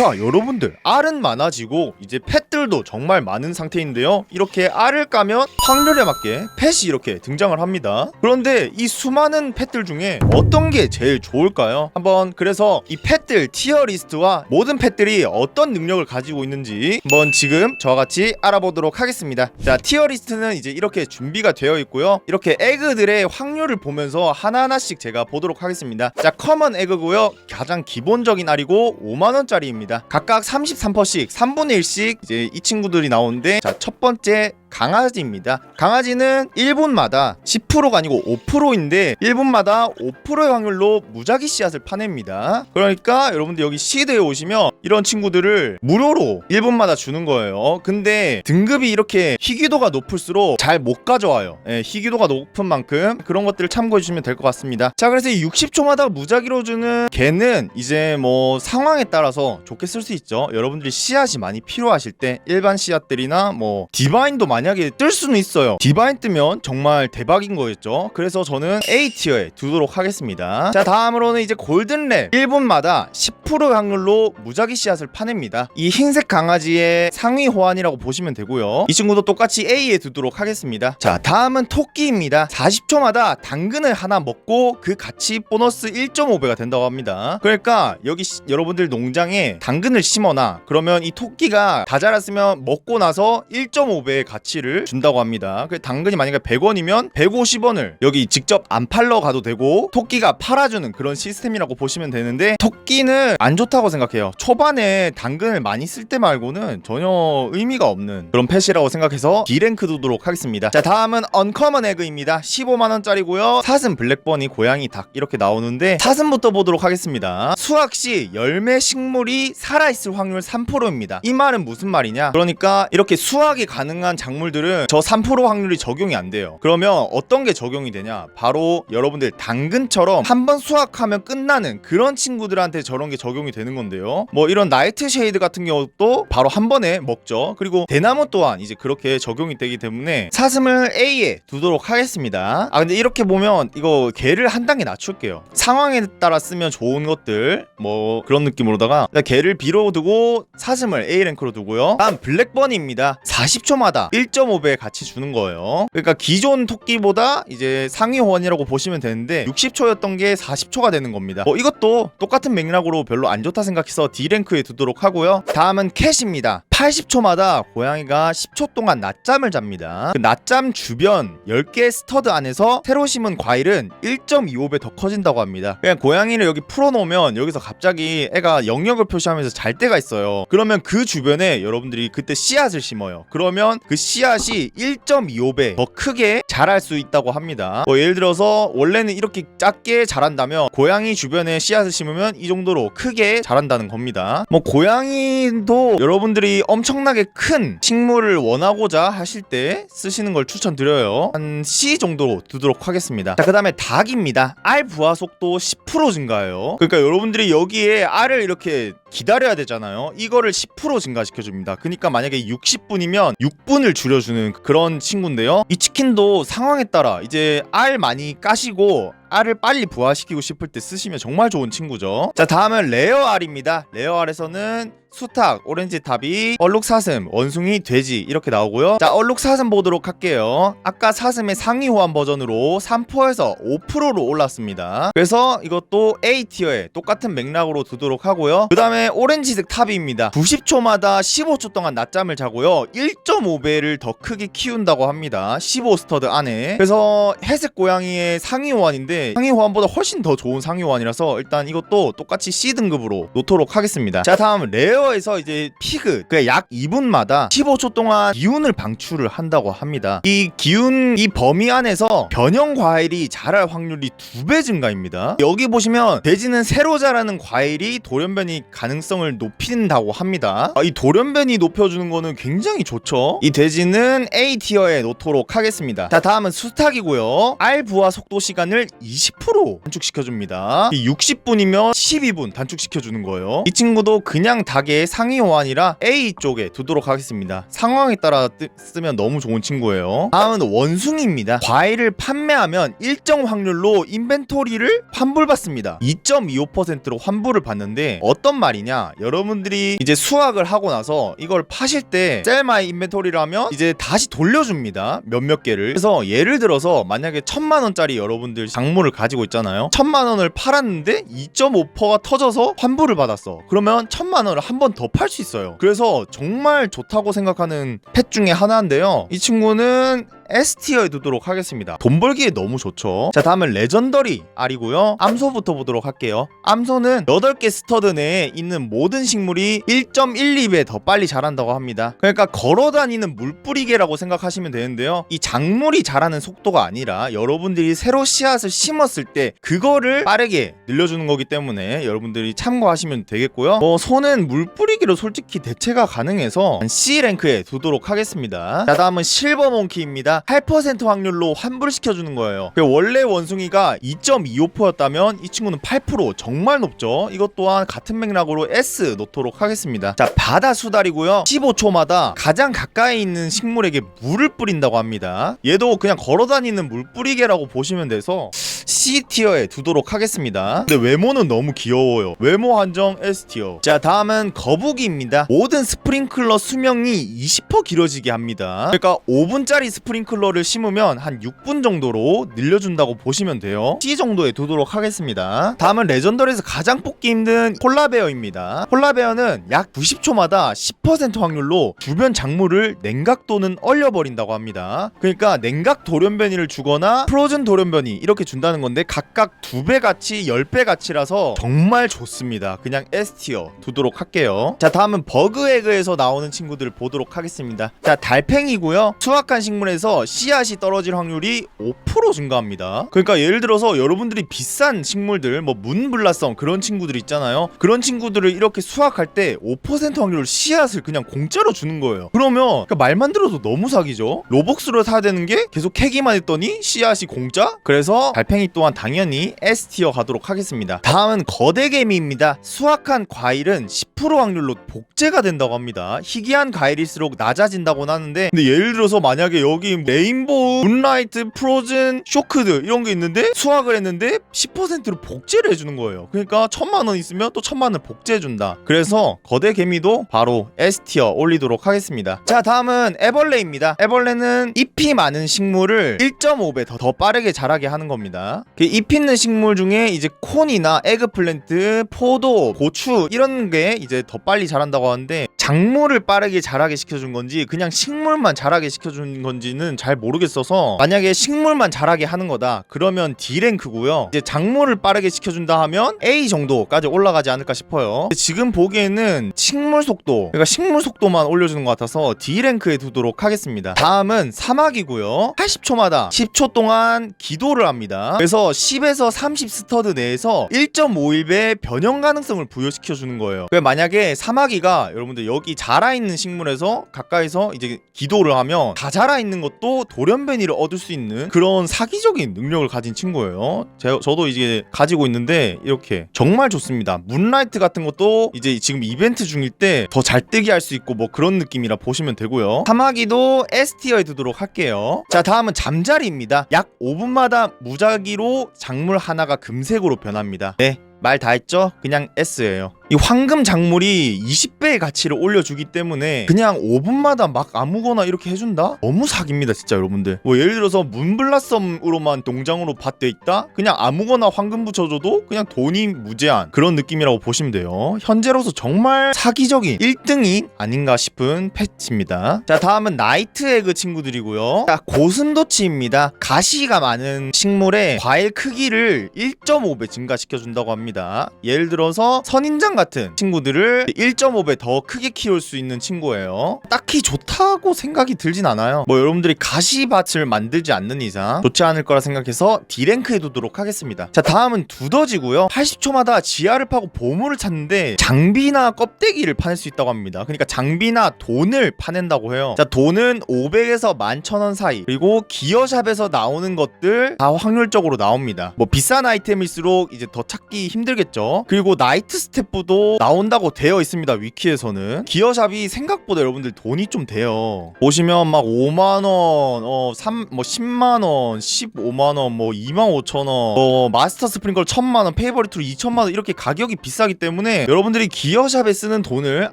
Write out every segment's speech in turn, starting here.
자 여러분들. 알은 많아지고 이제 펫들도 정말 많은 상태인데요. 이렇게 알을 까면 확률에 맞게 펫이 이렇게 등장을 합니다. 그런데 이 수많은 펫들 중에 어떤 게 제일 좋을까요? 한번 그래서 이 펫들 티어 리스트와 모든 펫들이 어떤 능력을 가지고 있는지 한번 지금 저와 같이 알아보도록 하겠습니다. 자 티어 리스트는 이제 이렇게 준비가 되어 있고요. 이렇게 에그들의 확률을 보면서 하나하나씩 제가 보도록 하겠습니다. 자 커먼 에그고요. 가장 기본적인 알이고 5만원짜리입니다 각각 33%씩 3분의 1씩 이제 이 친구들이 나오는데 자 첫 번째 강아지입니다. 강아지는 1분마다 10%가 아니고 5%인데 1분마다 5%의 확률로 무작위 씨앗을 파냅니다. 그러니까 여러분들 여기 시드에 오시면 이런 친구들을 무료로 1분마다 주는 거예요. 근데 등급이 이렇게 희귀도가 높을수록 잘 못 가져와요. 예, 희귀도가 높은 만큼 그런 것들을 참고해 주시면 될 것 같습니다. 자, 그래서 이 60초마다 무작위로 주는 개는 이제 뭐 상황에 따라서 좋게 쓸 수 있죠. 여러분들이 씨앗이 많이 필요하실 때 일반 씨앗들이나 뭐 디바인도 만약에 뜰 수는 있어요. 디바인 뜨면 정말 대박인 거였죠. 그래서 저는 A 티어에 두도록 하겠습니다. 자, 다음으로는 이제 골든랩 1분마다 10% 확률로 무작위 씨앗을 파냅니다. 이 흰색 강아지의 상위 호환이라고 보시면 되고요. 이 친구도 똑같이 A에 두도록 하겠습니다. 자, 다음은 토끼입니다. 40초마다 당근을 하나 먹고 그 가치 보너스 1.5배가 된다고 합니다. 그러니까 여기 시- 여러분들 농장에 당근을 심어놔. 그러면 이 토끼가 다 자랐으면 먹고 나서 1.5배의 가치 를 준다고 합니다. 그 당근이 만약에 100원이면 150원을 여기 직접 안 팔러 가도 되고 토끼가 팔아주는 그런 시스템이라고 보시면 되는데 토끼는 안 좋다고 생각해요. 초반에 당근을 많이 쓸 때 말고는 전혀 의미가 없는 그런 펫이라고 생각해서 D랭크 두도록 하겠습니다. 자 다음은 언커먼 에그입니다. 15만원짜리고요. 사슴 블랙버니 고양이 닭 이렇게 나오는데 사슴부터 보도록 하겠습니다. 수확 시 열매 식물이 살아있을 확률 3%입니다. 이 말은 무슨 말이냐? 그러니까 이렇게 수확이 가능한 작물 들은 저 3% 확률이 적용이 안 돼요. 그러면 어떤 게 적용이 되냐? 바로 여러분들 당근처럼 한 번 수확하면 끝나는 그런 친구들한테 저런 게 적용이 되는 건데요. 뭐 이런 나이트 쉐이드 같은 경우도 바로 한 번에 먹죠. 그리고 대나무 또한 이제 그렇게 적용이 되기 때문에 사슴을 A에 두도록 하겠습니다. 아 근데 이렇게 보면 이거 개를 한 단계 낮출게요. 상황에 따라 쓰면 좋은 것들 뭐 그런 느낌으로다가 개를 B로 두고 사슴을 A 랭크로 두고요. 다음 블랙버니입니다. 40초마다 1.5배 같이 주는 거예요. 그러니까 기존 토끼보다 이제 상위 호환이라고 보시면 되는데 60초였던 게 40초가 되는 겁니다. 뭐 이것도 똑같은 맥락으로 별로 안 좋다 생각해서 D 랭크에 두도록 하고요. 다음은 캣입니다. 80초마다 고양이가 10초 동안 낮잠을 잡니다. 그 낮잠 주변 10개 스터드 안에서 새로 심은 과일은 1.25배 더 커진다고 합니다. 그냥 고양이를 여기 풀어놓으면 여기서 갑자기 애가 영역을 표시하면서 잘 때가 있어요. 그러면 그 주변에 여러분들이 그때 씨앗을 심어요. 그러면 그 씨앗 이 1.25배 더 크게 자랄 수 있다고 합니다. 뭐 예를 들어서 원래는 이렇게 작게 자란다면 고양이 주변에 씨앗을 심으면 이 정도로 크게 자란다는 겁니다. 뭐 고양이도 여러분들이 엄청나게 큰 식물을 원하고자 하실 때 쓰시는 걸 추천드려요. 한 C 정도로 두도록 하겠습니다. 자, 그 다음에 닭입니다. 알 부화 속도 10% 증가해요. 그러니까 여러분들이 여기에 알을 이렇게 기다려야 되잖아요. 이거를 10% 증가시켜 줍니다. 그러니까 만약에 60분이면 6분을 줄여 주는 그런 친구인데요. 이 치킨도 상황에 따라 이제 알 많이 까시고 알을 빨리 부화시키고 싶을 때 쓰시면 정말 좋은 친구죠. 자, 다음은 레어 알입니다. 레어 알에서는 수탉, 오렌지 탑이, 얼룩 사슴, 원숭이, 돼지 이렇게 나오고요. 자, 얼룩 사슴 보도록 할게요. 아까 사슴의 상위 호환 버전으로 3%에서 5%로 올랐습니다. 그래서 이것도 A 티어에 똑같은 맥락으로 두도록 하고요. 그 다음에 오렌지색 탑입니다. 90초마다 15초 동안 낮잠을 자고요. 1.5배를 더 크게 키운다고 합니다. 15 스터드 안에. 그래서 회색 고양이의 상위 호환인데 상위 호환보다 훨씬 더 좋은 상위 호환이라서 일단 이것도 똑같이 C 등급으로 놓도록 하겠습니다. 자, 다음 레어에서 이제 피그 그약 2분마다 15초 동안 기운을 방출을 한다고 합니다. 이 기운 이 범위 안에서 변형 과일이 자랄 확률이 두 배 증가입니다. 여기 보시면 돼지는 새로 자라는 과일이 돌연변이 가능성을 높인다고 합니다. 아, 이 돌연변이 높여주는 거는 굉장히 좋죠. 이 돼지는 A 티어에 놓도록 하겠습니다. 자, 다음은 수탉이고요. 알 부화 속도 시간을 20% 단축시켜줍니다. 이 60분이면 12분 단축시켜주는 거예요. 이 친구도 그냥 닭의 상위 호환이라 A 쪽에 두도록 하겠습니다. 상황에 따라 뜨- 쓰면 너무 좋은 친구예요. 다음은 원숭이입니다. 과일을 판매하면 일정 확률로 인벤토리를 환불받습니다. 2.25%로 환불을 받는데 어떤 말이냐? 여러분들이 이제 수확을 하고 나서 이걸 파실 때 셀마이 인벤토리를 하면 이제 다시 돌려줍니다. 몇몇 개를. 그래서 예를 들어서 만약에 천만 원짜리 여러분들 작물 을 가지고 있잖아요. 천만 원을 팔았는데 2.5%가 터져서 환불을 받았어. 그러면 천만 원을 한 번 더 팔 수 있어요. 그래서 정말 좋다고 생각하는 펫 중에 하나인데요. 이 친구는 S티어에 두도록 하겠습니다. 돈 벌기에 너무 좋죠. 자, 다음은 레전더리 알이고요. 암소부터 보도록 할게요. 암소는 8개 스터드 내에 있는 모든 식물이 1.12배 더 빨리 자란다고 합니다. 그러니까 걸어 다니는 물뿌리개라고 생각하시면 되는데요. 이 작물이 자라는 속도가 아니라 여러분들이 새로 씨앗을 심었을 때 그거를 빠르게 늘려주는 거기 때문에 여러분들이 참고하시면 되겠고요. 뭐 소는 물뿌리기로 솔직히 대체가 가능해서 C 랭크에 두도록 하겠습니다. 자, 다음은 실버 몽키입니다. 8% 확률로 환불시켜주는 거예요. 그 원래 원숭이가 2.25%였다면 이 친구는 8% 정말 높죠. 이것 또한 같은 맥락으로 S 놓도록 하겠습니다. 자, 바다 수달이고요. 15초마다 가장 가까이 있는 식물에게 물을 뿌린다고 합니다. 얘도 그냥 걸어다니는 물뿌리개라고 보시면 돼서 C 티어에 두도록 하겠습니다. 근데 외모는 너무 귀여워요. 외모 한정 S 티어. 자, 다음은 거북이입니다. 모든 스프링클러 수명이 20% 길어지게 합니다. 그러니까 5분짜리 스프링클러를 심으면 한 6분 정도로 늘려준다고 보시면 돼요. C 정도에 두도록 하겠습니다. 다음은 레전더리에서 가장 뽑기 힘든 폴라베어입니다. 폴라베어는 약 90초마다 10% 확률로 주변 작물을 냉각 또는 얼려버린다고 합니다. 그러니까 냉각 돌연변이를 주거나 프로즌 돌연변이 이렇게 준다 는 건데 각각 두 배 가치, 10배 가치라서 정말 좋습니다. 그냥 S티어 두도록 할게요. 자, 다음은 버그에그에서 나오는 친구들 보도록 하겠습니다. 자, 달팽이고요. 수확한 식물에서 씨앗이 떨어질 확률이 5% 증가합니다. 그러니까 예를 들어서 여러분들이 비싼 식물들, 뭐 문블라성 그런 친구들 있잖아요. 그런 친구들을 이렇게 수확할 때 5% 확률로 씨앗을 그냥 공짜로 주는 거예요. 그러면 그러니까 말만 들어도 너무 사기죠. 로벅스로 사야 되는 게 계속 캐기만 했더니 씨앗이 공짜? 그래서 달팽이 또한 당연히 S티어 가도록 하겠습니다. 다음은 거대개미입니다. 수확한 과일은 10% 확률로 복제가 된다고 합니다. 희귀한 과일일수록 낮아진다고는 하는데 근데 예를 들어서 만약에 여기 레인보우, 문라이트, 프로즌, 쇼크드 이런 게 있는데 수확을 했는데 10%로 복제를 해주는 거예요. 그러니까 천만 원 있으면 또 천만 원 복제해준다. 그래서 거대 개미도 바로 S티어 올리도록 하겠습니다. 자 다음은 애벌레입니다. 애벌레는 잎이 많은 식물을 1.5배 더, 더 빠르게 자라게 하는 겁니다. 그잎 있는 식물 중에 이제 콘이나 에그플랜트, 포도, 고추 이런 게 이제 더 빨리 자란다고 하는데 작물을 빠르게 자라게 시켜준 건지 그냥 식물만 자라게 시켜준 건지는 잘 모르겠어서 만약에 식물만 자라게 하는 거다. 그러면 D랭크고요. 이제 작물을 빠르게 시켜준다 하면 A 정도까지 올라가지 않을까 싶어요. 지금 보기에는 식물 속도 그러니까 식물 속도만 올려주는 것 같아서 D랭크에 두도록 하겠습니다. 다음은 사막이고요. 80초마다 10초 동안 기도를 합니다. 그래서 10에서 30 스터드 내에서 1.51배 변형 가능성을 부여시켜 주는 거예요. 그 만약에 사마귀가 여러분들 여기 자라 있는 식물에서 가까이서 이제 기도를 하면 다 자라 있는 것도 돌연변이를 얻을 수 있는 그런 사기적인 능력을 가진 친구예요. 제, 저도 이제 가지고 있는데 이렇게 정말 좋습니다. 문라이트 같은 것도 이제 지금 이벤트 중일 때 더 잘 뜨게 할 수 있고 뭐 그런 느낌이라 보시면 되고요. 사마귀도 S티어에 두도록 할게요. 자 다음은 잠자리입니다. 약 5분마다 무작위로 작물 하나가 금색으로 변합니다. 네. 말 다 했죠? 그냥 S예요. 이 황금 작물이 20배의 가치를 올려주기 때문에 그냥 5분마다 막 아무거나 이렇게 해준다? 너무 사기입니다 진짜 여러분들. 뭐 예를 들어서 문블라썸으로만 동장으로 밭돼 있다? 그냥 아무거나 황금 붙여줘도 그냥 돈이 무제한 그런 느낌이라고 보시면 돼요. 현재로서 정말 사기적인 1등이 아닌가 싶은 펫입니다. 자 다음은 나이트 에그 친구들이고요. 자 고슴도치입니다. 가시가 많은 식물의 과일 크기를 1.5배 증가시켜준다고 합니다. 예를 들어서 선인장 같은 친구들을 1.5배 더 크게 키울 수 있는 친구예요. 딱히 좋다고 생각이 들진 않아요. 뭐 여러분들이 가시밭을 만들지 않는 이상 좋지 않을 거라 생각해서 D랭크에 두도록 하겠습니다. 자 다음은 두더지고요. 80초마다 지하를 파고 보물을 찾는데 장비나 껍데기를 파낼 수 있다고 합니다. 그러니까 장비나 돈을 파낸다고 해요. 자 돈은 500에서 11,000원 사이 그리고 기어샵에서 나오는 것들 다 확률적으로 나옵니다. 뭐 비싼 아이템일수록 이제 더 찾기 힘들겠죠. 그리고 나이트 스태 프도 나온다고 되어 있습니다. 위키에서는 기어샵이 생각보다 여러분들 돈이 좀 돼요. 보시면 막 5만 원, 어, 3, 뭐 10만 원, 15만 원, 뭐 2만 5천 원, 뭐 마스터 스프링걸 1천만 원, 페이버리트로 2천만 원 이렇게 가격이 비싸기 때문에 여러분들이 기어샵에 쓰는 돈을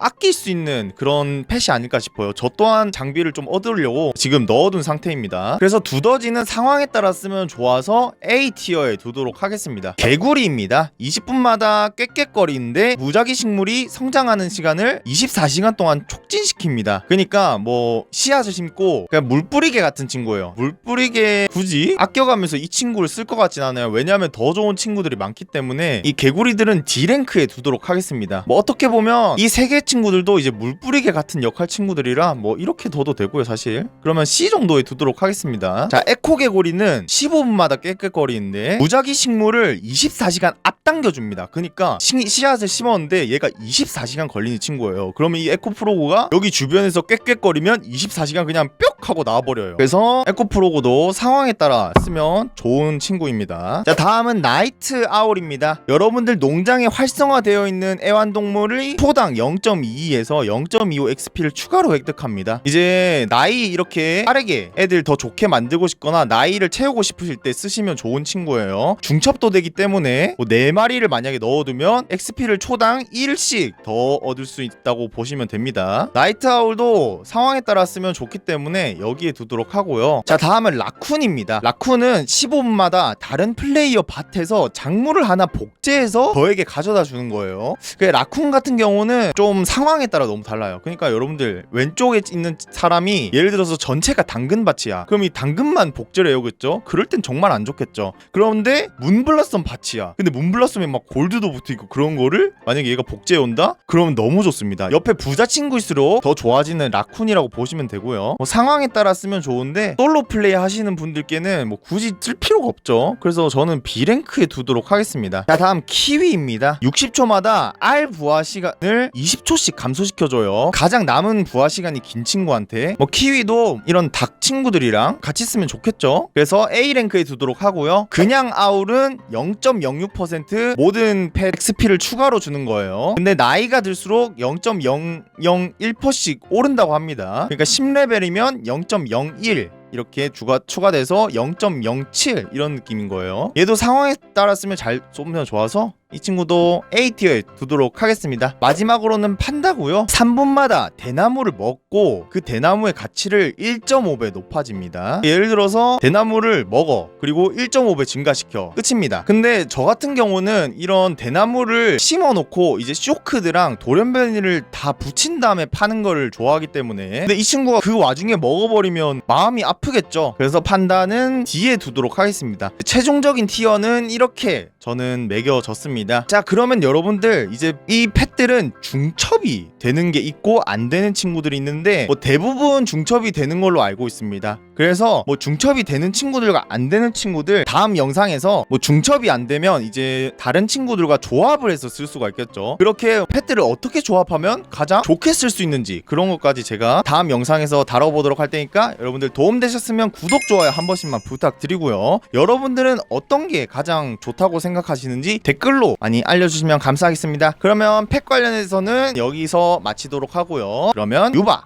아낄 수 있는 그런 펫이 아닐까 싶어요. 저 또한 장비를 좀 얻으려고 지금 넣어둔 상태입니다. 그래서 두더지는 상황에 따라 쓰면 좋아서 A 티어에 두도록 하겠습니다. 개구리입니다. 20분마다 꽥꽥거리는데 무작위 식물이 성장하는 시간을 24시간 동안 촉진시킵니다. 그러니까 뭐 씨앗을 심고 그냥 물 뿌리개 같은 친구예요. 물 뿌리개 굳이 아껴가면서 이 친구를 쓸 것 같진 않아요. 왜냐하면 더 좋은 친구들이 많기 때문에 이 개구리들은 D랭크에 두도록 하겠습니다. 뭐 어떻게 보면 이 세 개 친구들도 이제 물 뿌리개 같은 역할 친구들이라 뭐 이렇게 둬도 되고요, 사실. 그러면 C 정도에 두도록 하겠습니다. 자, 에코 개구리는 15분마다 깨끗거리는데 무작위 식물을 24시간 앞당겨 줍니다. 그러니까 시, 씨앗을 심었는데 얘가 24시간 걸리는 친구예요. 그러면 이 에코 프로고가 여기 주변에서 꽥꽥거리면 24시간 그냥 뿅 하고 나와버려요. 그래서 에코 프로고도 상황에 따라 쓰면 좋은 친구입니다. 자, 다음은 나이트 아울입니다. 여러분들 농장에 활성화되어 있는 애완동물의 초당 0.22에서 0.25 XP를 추가로 획득합니다. 이제 나이 이렇게 빠르게 애들 더 좋게 만들고 싶거나 나이를 채우고 싶으실 때 쓰시면 좋은 친구예요. 중첩도 되기 때문에 뭐 4마리를 만약에 넣어두면 XP를 초당 1씩 더 얻을 수 있다고 보시면 됩니다. 나이트 아울도 상황에 따라 쓰면 좋기 때문에 여기에 두도록 하고요. 자 다음은 라쿤입니다. 라쿤은 15분마다 다른 플레이어 밭에서 작물을 하나 복제해서 저에게 가져다 주는 거예요. 그 라쿤 같은 경우는 좀 상황에 따라 너무 달라요. 그러니까 여러분들 왼쪽에 있는 사람이 예를 들어서 전체가 당근밭이야. 그럼 이 당근만 복제를 해오겠죠? 그럴 땐 정말 안 좋겠죠. 그런데 문블러썸 밭이야. 근데 문블러썸에 막 골드도 붙어있고 그런 거를 만약에 얘가 복제해 온다? 그러면 너무 좋습니다. 옆에 부자 친구일수록 더 좋아지는 라쿤이라고 보시면 되고요. 뭐 상황에 따라 쓰면 좋은데 솔로 플레이 하시는 분들께는 뭐 굳이 쓸 필요가 없죠. 그래서 저는 B랭크에 두도록 하겠습니다. 자 다음 키위입니다. 60초마다 R 부하 시간을 20초씩 감소시켜줘요. 가장 남은 부하 시간이 긴 친구한테 뭐 키위도 이런 닭 친구들이랑 같이 쓰면 좋겠죠. 그래서 A랭크에 두도록 하고요. 그냥 아울은 0.06% 모든 펫 XP를 추가로 주는 거예요. 근데 나이가 들수록 0.001%씩 오른다고 합니다. 그러니까 10레벨이면 0.01 이렇게 추가, 추가돼서 0.07 이런 느낌인 거예요. 얘도 상황에 따라 쓰면 잘 쏘면 좋아서 이 친구도 A티어에 두도록 하겠습니다. 마지막으로는 판다고요. 3분마다 대나무를 먹고 그 대나무의 가치를 1.5배 높아집니다. 예를 들어서 대나무를 먹어 그리고 1.5배 증가시켜 끝입니다. 근데 저 같은 경우는 이런 대나무를 심어 놓고 이제 쇼크드랑 돌연변이를 다 붙인 다음에 파는 거를 좋아하기 때문에 근데 이 친구가 그 와중에 먹어버리면 마음이 아프겠죠. 그래서 판다는 D에 두도록 하겠습니다. 최종적인 티어는 이렇게 저는 매겨졌습니다. 자, 그러면 여러분들 이제 이 펫들은 중첩이 되는 게 있고 안 되는 친구들이 있는데 뭐 대부분 중첩이 되는 걸로 알고 있습니다. 그래서 뭐 중첩이 되는 친구들과 안 되는 친구들 다음 영상에서 뭐 중첩이 안 되면 이제 다른 친구들과 조합을 해서 쓸 수가 있겠죠. 그렇게 펫들을 어떻게 조합하면 가장 좋게 쓸 수 있는지 그런 것까지 제가 다음 영상에서 다뤄보도록 할 테니까 여러분들 도움 되셨으면 구독 좋아요 한 번씩만 부탁드리고요. 여러분들은 어떤 게 가장 좋다고 생각하 시는지 댓글로 많이 알려주시면 감사하겠습니다. 그러면 펫 관련해서는 여기서 마치도록 하고요. 그러면 유바